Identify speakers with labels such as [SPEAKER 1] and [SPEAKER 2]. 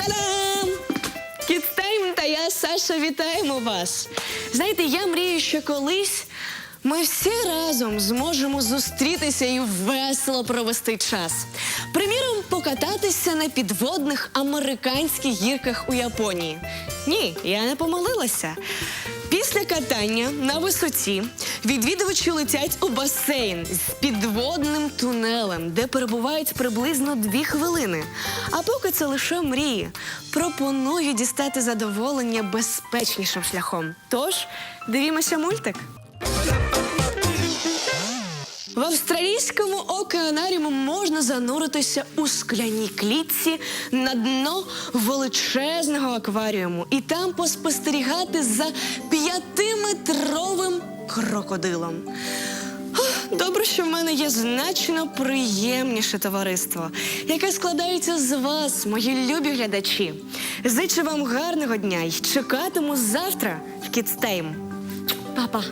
[SPEAKER 1] Та-дам! Кітстейм та я, Саша, вітаємо вас. Знаєте, я мрію, що колись ми всі разом зможемо зустрітися і весело провести час. Приміром, покататися на підводних американських гірках у Японії. Ні, я не помилилася. Після катання на висоті відвідувачі летять у басейн з підводним тунелем, де перебувають приблизно дві хвилини. А поки це лише мрії, пропоную дістати задоволення безпечнішим шляхом. Тож дивімося мультик. В австралійському океанаріуму можна зануритися у скляній клітці на дно величезного акваріуму і там поспостерігати за п'ятиметровим крокодилом. Добре, що в мене є значно приємніше товариство, яке складається з вас, мої любі глядачі. Зичу вам гарного дня і чекатиму завтра в Кідстейм. Па-па!